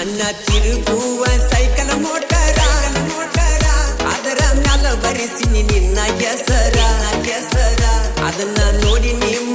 ನನ್ನ ತಿರುಗುವ cycle motor motor. ಅದರ ನಲ ಬರಿಸಿ ನಿನ್ನ ಕೆಸರ ಕೆಸರ ಅದನ್ನ ನೋಡಿ ನೀವು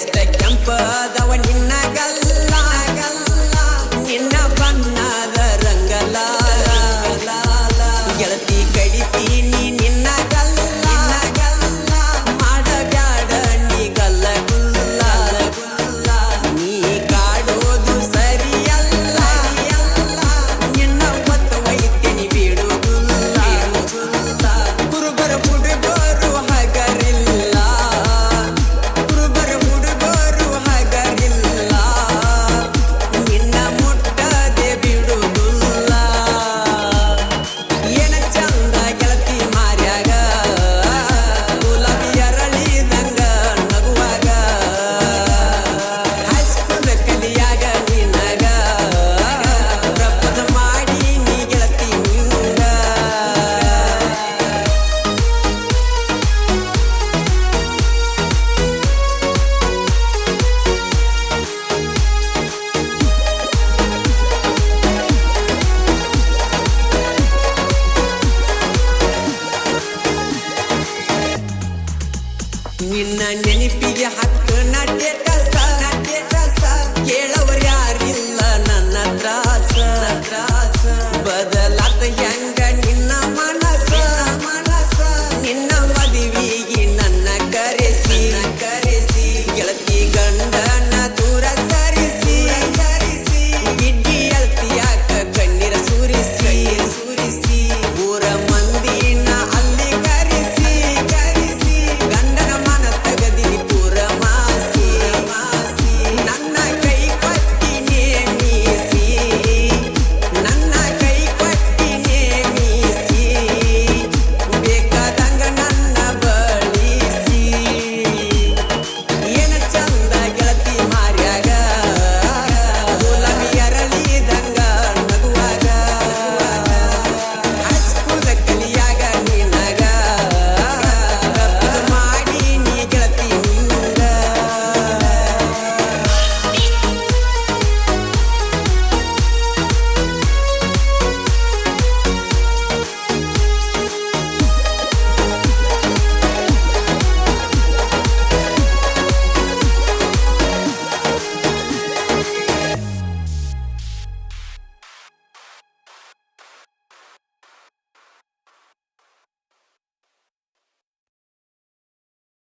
ಎಷ್ಟ ಕೆಂಪದ